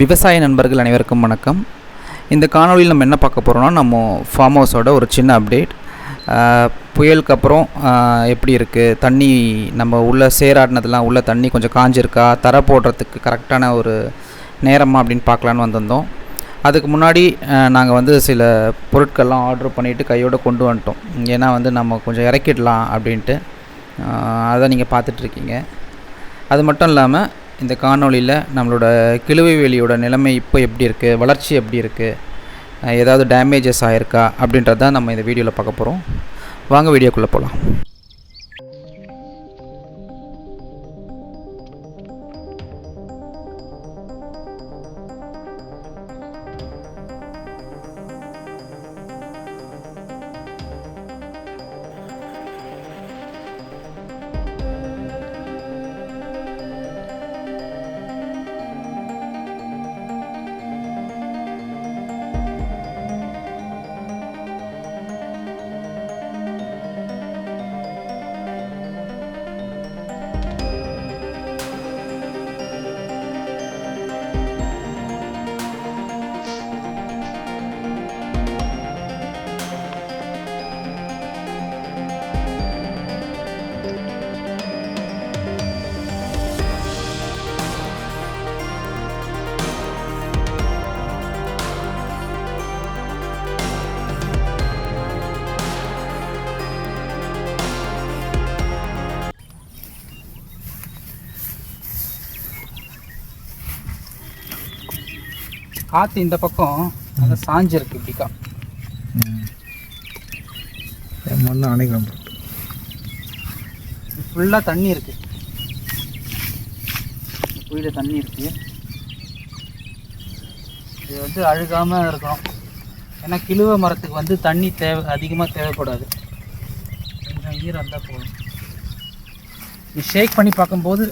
விவசாய நண்பர்கள் அனைவருக்கும் வணக்கம். இந்த காணொளியில் நம்ம என்ன பார்க்க போகிறோம்னா நம்ம ஃபார்ம் ஹவுஸோட ஒரு சின்ன அப்டேட் புயலுக்கு அப்புறம் எப்படி இருக்குது தண்ணி நம்ம உள்ளே சேராடினதெல்லாம் உள்ளே தண்ணி கொஞ்சம் காஞ்சிருக்கா? தரை போடுறதுக்கு கரெக்டான ஒரு நேரமாக அப்படின்னு பார்க்கலான்னு வந்திருந்தோம். அதுக்கு முன்னாடி நாங்கள் வந்து சில பொருட்கள்லாம் ஆர்டர் பண்ணிவிட்டு கையோடு கொண்டு வந்துட்டோம். ஏன்னா வந்து நம்ம கொஞ்சம் இறக்கிடலாம் அப்படின்ட்டு. அதை நீங்கள் பார்த்துட்ருக்கீங்க அது மட்டும் இல்லாமல் இந்த காணொளியில் நம்மளோட கிழுவை வேலியோட நிலைமை இப்போ எப்படி இருக்குது வளர்ச்சி எப்படி இருக்குது ஏதாவது டேமேஜஸ் ஆயிருக்கா? அப்படின்றத நம்ம இந்த வீடியோவில் பார்க்க போகிறோம் வாங்க வீடியோக்குள்ளே போகலாம் காற்று இந்த பக்கம் அது சாஞ்சிருக்கு இப்படிக்கா. மண்ணு அணைக்கலாம் ஃபுல்லாக தண்ணி இருக்குது குழியில் தண்ணி இருக்குது இது வந்து அழுகாமல் இருக்கணும். ஏன்னா கிழுவ மரத்துக்கு வந்து தண்ணி தேவை அதிகமாக தேவைப்படாது. கொஞ்சம் ஈரம் இருந்தால் போதும். இது ஷேக் பண்ணி பார்க்கும்போது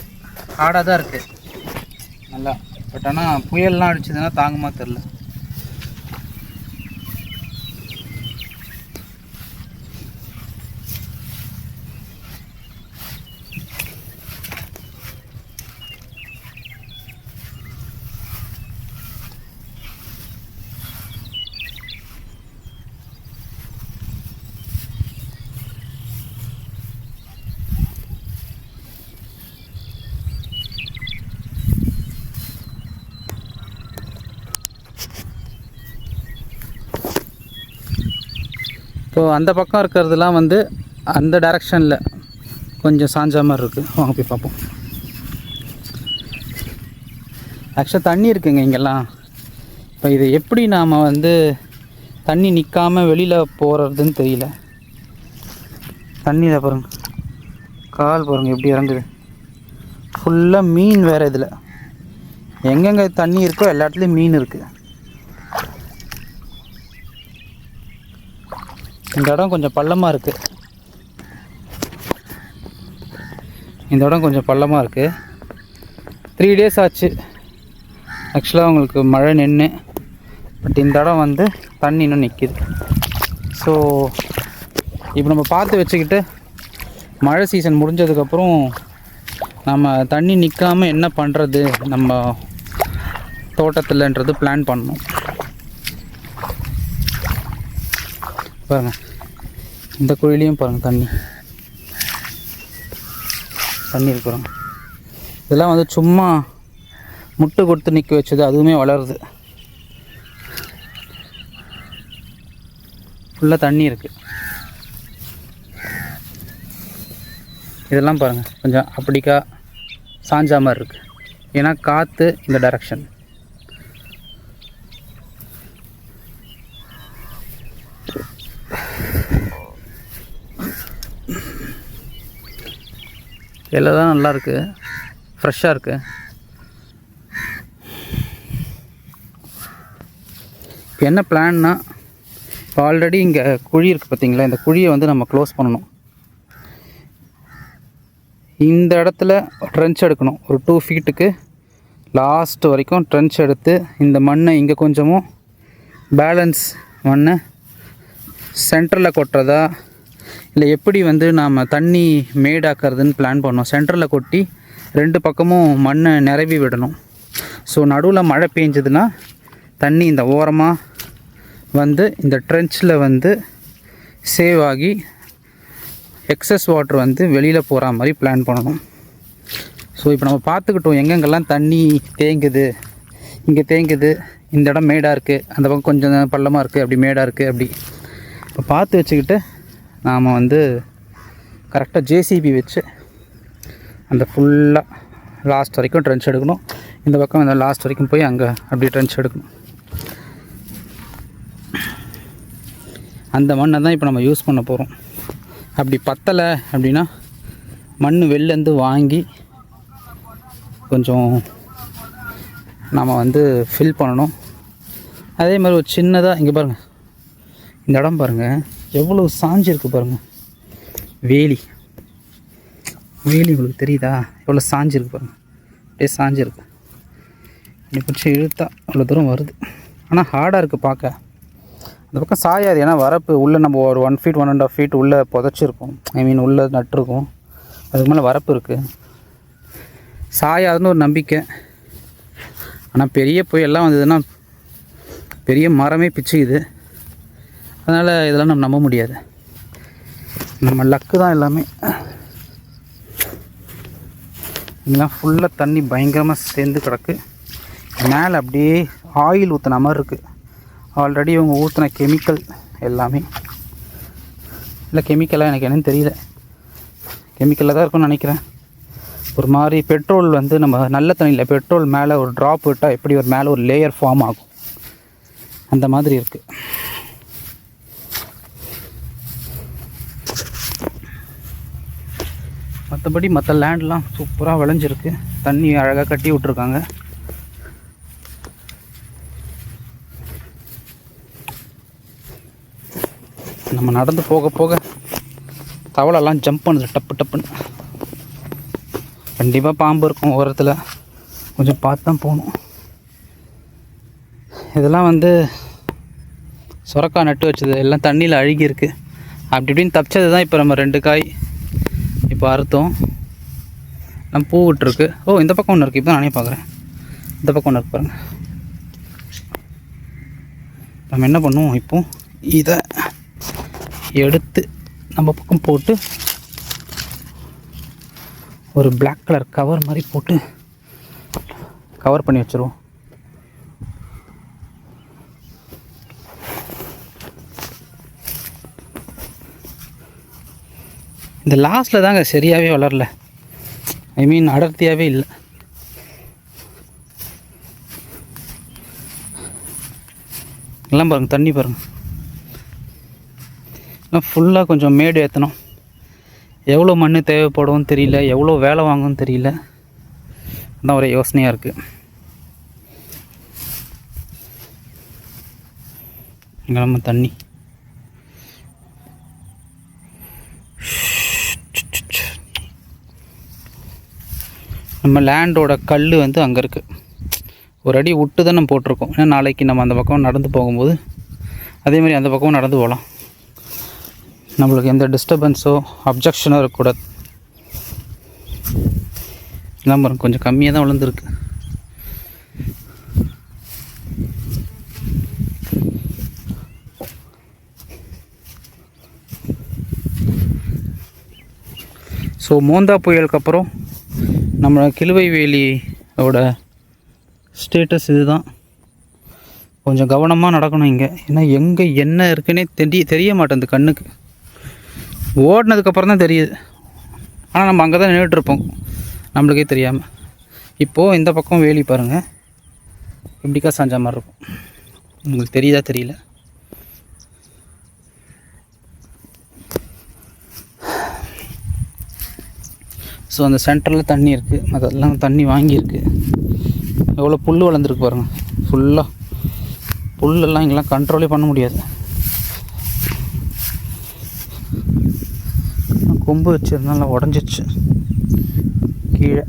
ஹார்டாக தான் இருக்குது நல்லா. பட் ஆனால் புயல்லாம் அடிச்சதுன்னா தாங்குமா தெரில இப்போது அந்த பக்கம் இருக்கிறதுலாம் வந்து அந்த டைரக்ஷனில் கொஞ்சம் சாஞ்ச மாதிரி இருக்குது வாங்க போய் பார்ப்போம். ஆக்சுவலாக தண்ணி இருக்குங்க இங்கெல்லாம். இப்போ இது எப்படி நாம் வந்து தண்ணி நிற்காமல் வெளியில் போகிறதுன்னு தெரியல. தண்ணியில் பாருங்க. கால் பாருங்கள் எப்படி இறங்குது. ஃபுல்லாக மீன் வேறு இதில். எங்கெங்கே தண்ணி இருக்கோ எல்லா இடத்துலையும் மீன் இருக்குது இந்த இடம் கொஞ்சம் பள்ளமாக இருக்குது இந்த இடம் கொஞ்சம் பள்ளமாக இருக்குது த்ரீ டேஸ் ஆச்சு. ஆக்சுவலாக உங்களுக்கு மழை நின்று பட் இந்த இடம் வந்து தண்ணி இன்னும் நிற்கிது ஸோ இப்போ நம்ம பார்த்து வச்சுக்கிட்டு மழை சீசன் முடிஞ்சதுக்கப்புறம் நம்ம தண்ணி நிற்காமல் என்ன பண்ணுறது நம்ம தோட்டத்தில்ன்றது பிளான் பண்ணணும். பாருங்க. இந்த குழிலையும் பாருங்கள் தண்ணி. தண்ணி இருக்கிறோம் இதெல்லாம் வந்து சும்மா முட்டை கொடுத்து நிற்க வச்சது அதுவுமே வளருது. ஃபுல்லாக தண்ணி இருக்குது இதெல்லாம் பாருங்கள் கொஞ்சம் அப்படிக்கா சாஞ்சா மாதிரி இருக்குது ஏன்னா காற்று இந்த டைரக்ஷன் இலை தான் நல்லாயிருக்கு ஃப்ரெஷ்ஷாக இருக்குது இப்போ என்ன பிளான்னா இப்போ ஆல்ரெடி இங்கே குழி இருக்குது பார்த்தீங்களா? இந்த குழியை வந்து நம்ம க்ளோஸ் பண்ணணும். இந்த இடத்துல ட்ரென்ச் எடுக்கணும். ஒரு டூ ஃபீட்டுக்கு லாஸ்ட் வரைக்கும் ட்ரென்ச் எடுத்து இந்த மண்ணை இங்கே கொஞ்சமும் பேலன்ஸ் மண்ணை சென்டரில் கொட்டுறதா இல்லை எப்படி வந்து நாம் தண்ணி மேடாக்கிறதுன்னு பிளான் பண்ணோம். சென்டரில் கொட்டி ரெண்டு பக்கமும் மண்ணை நிரவி விடணும். ஸோ நடுவில் மழை பெஞ்சதுன்னா தண்ணி இந்த ஓரமாக வந்து இந்த ட்ரென்ச்சில் வந்து சேவ் ஆகி எக்ஸஸ் வாட்டர் வந்து வெளியில் போகிற மாதிரி பிளான் பண்ணணும். ஸோ இப்போ நம்ம பார்த்துக்கிட்டோம் எங்கெங்கெல்லாம் தண்ணி தேங்குது இங்கே தேங்குது இந்த இடம் மேடாக இருக்குது அந்த பக்கம் கொஞ்சம் பள்ளமாக இருக்குது அப்படி மேடாக இருக்குது அப்படி. இப்போ பார்த்து வச்சுக்கிட்டு நாம் வந்து கரெக்டாக ஜேசிபி வச்சு அந்த ஃபுல்லாக லாஸ்ட் வரைக்கும் ட்ரென்ச் எடுக்கணும். இந்த பக்கம் இந்த லாஸ்ட் வரைக்கும் போய் அங்கே அப்படி ட்ரென்ச் எடுக்கணும். அந்த மண்ணை தான் இப்போ நம்ம யூஸ் பண்ண போகிறோம் அப்படி பத்தலை அப்படின்னா மண் வெளிலேருந்து வாங்கி கொஞ்சம் நாம் வந்து ஃபில் பண்ணணும். அதே மாதிரி ஒரு சின்னதாக இங்கே பாருங்கள் இந்த இடம் பாருங்கள் எவ்வளோ சாஞ்சிருக்கு பாருங்கள் வேலி. வேலி உங்களுக்கு தெரியுதா? எவ்வளோ சாஞ்சிருக்கு பாருங்கள் அப்படியே சாஞ்சிருக்கு இப்படி பிடிச்சி இழுத்தா அவ்வளோ தூரம் வருது. ஆனால் ஹார்டாக இருக்குது பார்க்க. அந்த பக்கம் சாயாது. ஏன்னா வரப்பு உள்ளே நம்ம ஒரு one feet one and half feet உள்ளே புதைச்சிருக்கோம் ஐ மீன் உள்ளே நட்டுருக்கோம். அதுக்கு மேலே வரப்பு இருக்குது சாயாதுன்னு ஒரு நம்பிக்கை. ஆனால் பெரிய புயல்லாம் வந்ததுன்னா பெரிய மரமே பிச்சுக்குது. அதனால் இதெல்லாம் நம்ம நம்ப முடியாது. நம்ம லக்கு தான் எல்லாமே. இங்கெல்லாம் ஃபுல்லாக தண்ணி பயங்கரமாக சேர்ந்து கிடக்கு. மேலே அப்படியே ஆயில் ஊற்றின மாதிரி இருக்குது ஆல்ரெடி இவங்க ஊற்றின கெமிக்கல் எல்லாமே. இல்லை கெமிக்கலாக எனக்கு என்னன்னு தெரியல. கெமிக்கலாக தான் இருக்கும்னு நினைக்கிறேன். ஒரு மாதிரி பெட்ரோல் வந்து நம்ம நல்ல தண்ணியில் பெட்ரோல் மேலே ஒரு ட்ராப் விட்டால் எப்படி ஒரு மேலே ஒரு லேயர் ஃபார்ம் ஆகும். அந்த மாதிரி இருக்குது மற்றபடி மற்ற லேண்ட்லாம் சூப்பராக விளைஞ்சிருக்கு. தண்ணி அழகாக கட்டி விட்ருக்காங்க நம்ம நடந்து போக போக தவளைலாம் ஜம்ப் பண்ணுது டப்பு டப்புன்னு. கண்டிப்பாக பாம்பு இருக்கும் ஓரத்தில். கொஞ்சம் பார்த்து தான் போகணும். இதெல்லாம் வந்து சுரக்காய் நட்டு வச்சது. எல்லாம் தண்ணியில் அழுகியிருக்கு. அப்படி இப்படின்னு தப்பிச்சது தான் இப்போ நம்ம ரெண்டு காய். இப்போ அறுத்தோம். நம்ம பூ விட்டுருக்கு. ஓ இந்த பக்கம் ஒன்று இருக்குது இப்போ நானே பார்க்குறேன் இந்த பக்கம் ஒன்று இருக்கு பாருங்கள் நம்ம என்ன பண்ணுவோம் இப்போ? இதை எடுத்து நம்ம பக்கம் போட்டு ஒரு பிளாக் கலர் கவர் மாதிரி போட்டு கவர் பண்ணி வச்சுருவோம். இந்த லாஸ்ட்டில் தாங்க சரியாகவே வளரல. ஐ மீன் அடர்த்தியாகவே இல்லை. எல்லாம் பாருங்கள் தண்ணி பாருங்கள் எல்லாம் ஃபுல்லாக கொஞ்சம் மேடு ஏற்றணும் எவ்வளோ மண் தேவைப்படும் தெரியல எவ்வளோ வேலை வாங்கும்னு தெரியல. அதான் ஒரே யோசனையாக இருக்குது இங்கே நம்ம தண்ணி. நம்ம லேண்டோட கல் வந்து அங்கே இருக்குது ஒரு அடி விட்டு தான் நம்ம போட்டிருக்கோம். ஏன்னா நாளைக்கு நம்ம அந்த பக்கம் நடந்து போகும்போது அதே மாதிரி அந்த பக்கமும் நடந்து போகலாம். நம்மளுக்கு எந்த டிஸ்டர்பன்ஸோ அப்ஜெக்ஷனோ இருக்கக்கூடாது. எல்லாம் பாருங்க கொஞ்சம் கம்மியாக தான் விழுந்துருக்கு. ஸோ மோந்தா புயலுக்கு அப்புறம் நம்ம கிழுவை வேலியோட ஸ்டேட்டஸ் இதுதான். கொஞ்சம் கவனமாக நடக்கணும் இங்கே. ஏன்னா எங்கே என்ன இருக்குன்னே தெரிய தெரிய மாட்டேங்குது கண்ணுக்கு. ஓடினதுக்கப்புறம் தான் தெரியுது. ஆனால் நம்ம அங்கே தான் நின்றுட்டுருப்போம் நம்மளுக்கே தெரியாமல் இப்போது இந்த பக்கம் வேலி பாருங்கள் இப்படிக்கா சாஞ்ச மாதிரி இருக்கும். உங்களுக்கு தெரியுதா தெரியல? ஸோ அந்த சென்டரில் தண்ணி இருக்குது அதெல்லாம் தண்ணி வாங்கியிருக்கு. எவ்வளோ புல் வளர்ந்துருக்கு பாருங்கள் ஃபுல்லாக புல்லெல்லாம் இங்கெல்லாம் கண்ட்ரோலே பண்ண முடியாது. கொம்பு வச்சிருந்தால உடஞ்சிச்சு கீழே.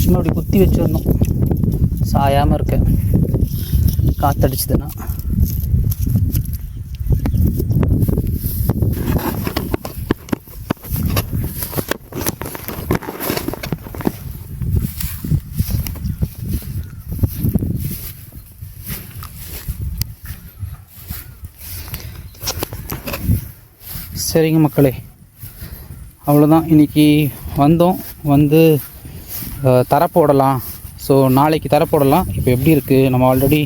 சும்மா அப்படி குத்தி வச்சிருந்தோம். சாயாமல் இருக்கேன் காத்தடிச்சதுன்னா. சரிங்க மக்களே. அவ்வளோதான் இன்னைக்கு வந்தோம். வந்து தர போடலாம். ஸோ நாளைக்கு தரை போடலாம். இப்போ எப்படி இருக்குது நம்ம ஆல்ரெடி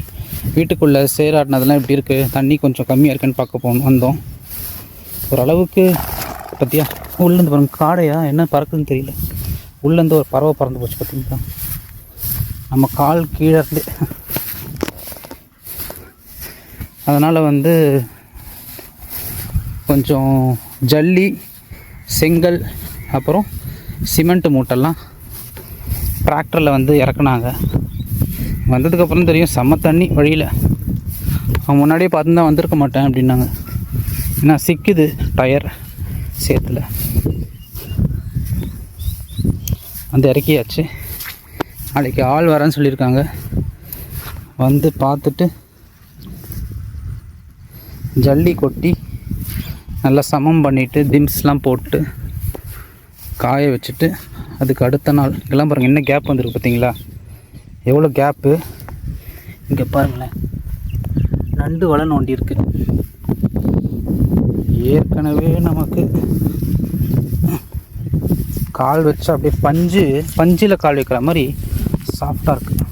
வீட்டுக்குள்ளே சேராடினதெல்லாம் எப்படி இருக்குது தண்ணி கொஞ்சம் கம்மியாக இருக்குன்னு பார்க்க போகணும் வந்தோம். ஓரளவுக்கு பற்றியா உள்ளேருந்து பாருங்க காடையா? என்ன பறக்குதுன்னு தெரியல. உள்ளேருந்து ஒரு பறவை பறந்து போச்சு பார்த்தீங்களா நம்ம கால் கீழே இருந்து. அதனால் வந்து கொஞ்சம் ஜல்லி செங்கல் அப்புறம் சிமெண்ட்டு மூட்டெல்லாம் டிராக்டரில் வந்து இறக்குனாங்க. வந்ததுக்கப்புறம் தெரியும் செம்ம தண்ணி வழியில். அவன் முன்னாடியே பார்த்துருந்தா வந்திருக்க மாட்டேன் அப்படின்னாங்க. ஏன்னா சிக்குது டயர் சேத்துல. வந்து இறக்கியாச்சு. நாளைக்கு ஆள் வரேன்னு சொல்லியிருக்காங்க. வந்து பார்த்துட்டு ஜல்லி கொட்டி நல்லா சமம் பண்ணிவிட்டு திம்ஸ்லாம் போட்டு காய வச்சுட்டு அதுக்கு அடுத்த நாள் இதெல்லாம் பாருங்கள் என்ன கேப் வந்திருக்கு பார்த்தீங்களா? எவ்வளோ கேப்பு இங்கே பாருங்களேன். நண்டு வலை நோண்டி இருக்கு ஏற்கனவே நமக்கு கால் வச்சு அப்படியே பஞ்சு பஞ்சில் கால் வைக்கிற மாதிரி சாஃப்டாக இருக்குது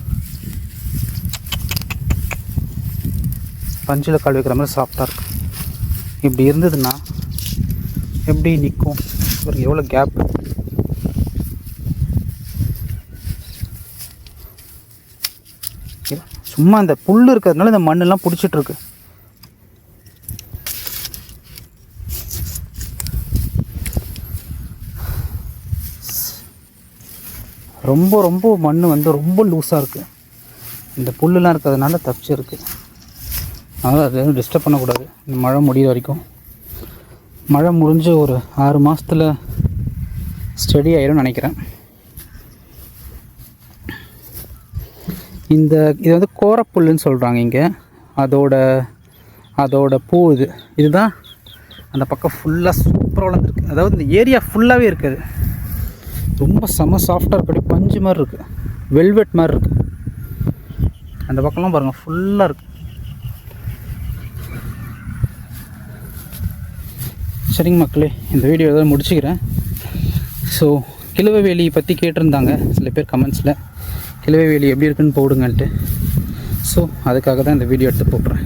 பஞ்சில் கால் வைக்கிற மாதிரி சாஃப்டாக இருக்குது இப்படி இருந்ததுன்னா எப்படி நிற்கும்? ஒரு எவ்வளோ கேப் சும்மா இந்த புல் இருக்கிறதுனால இந்த மண்ணெல்லாம் பிடிச்சிட்ருக்கு. ரொம்ப ரொம்ப மண் வந்து ரொம்ப லூஸாக இருக்குது இந்த புல்லுலாம் இருக்கிறதுனால தப்பிச்சிருக்கு. அதனால் அதை எதுவும் டிஸ்டர்ப் பண்ணக்கூடாது. இந்த மழை முடிகிற வரைக்கும். மழை முடிஞ்சு ஒரு ஆறு மாதத்தில் ஸ்டடி ஆயிரும்னு நினைக்கிறேன். இந்த இது வந்து கோரப்புல்லுன்னு சொல்கிறாங்க இங்கே. அதோட அதோட பூ இது. இதுதான் அந்த பக்கம் ஃபுல்லாக சூப்பராக வளர்ந்துருக்கு. அதாவது இந்த ஏரியா ஃபுல்லாகவே இருக்குது ரொம்ப செம சாஃப்டாக இருக்கு. பஞ்சு மாதிரி இருக்குது வெல்வெட் மாதிரி இருக்குது அந்த பக்கம்லாம் பாருங்கள் ஃபுல்லாக இருக்குது சரிங்க மக்களே இந்த வீடியோ தான் முடிச்சுக்கிறேன். ஸோ கிழவவேலி பற்றி கேட்டிருந்தாங்க சில பேர் கமெண்ட்ஸில் கிழவவேலி எப்படி இருக்குன்னு போடுங்கன்ட்டு. ஸோ அதுக்காக தான் இந்த வீடியோ எடுத்து போடுறேன்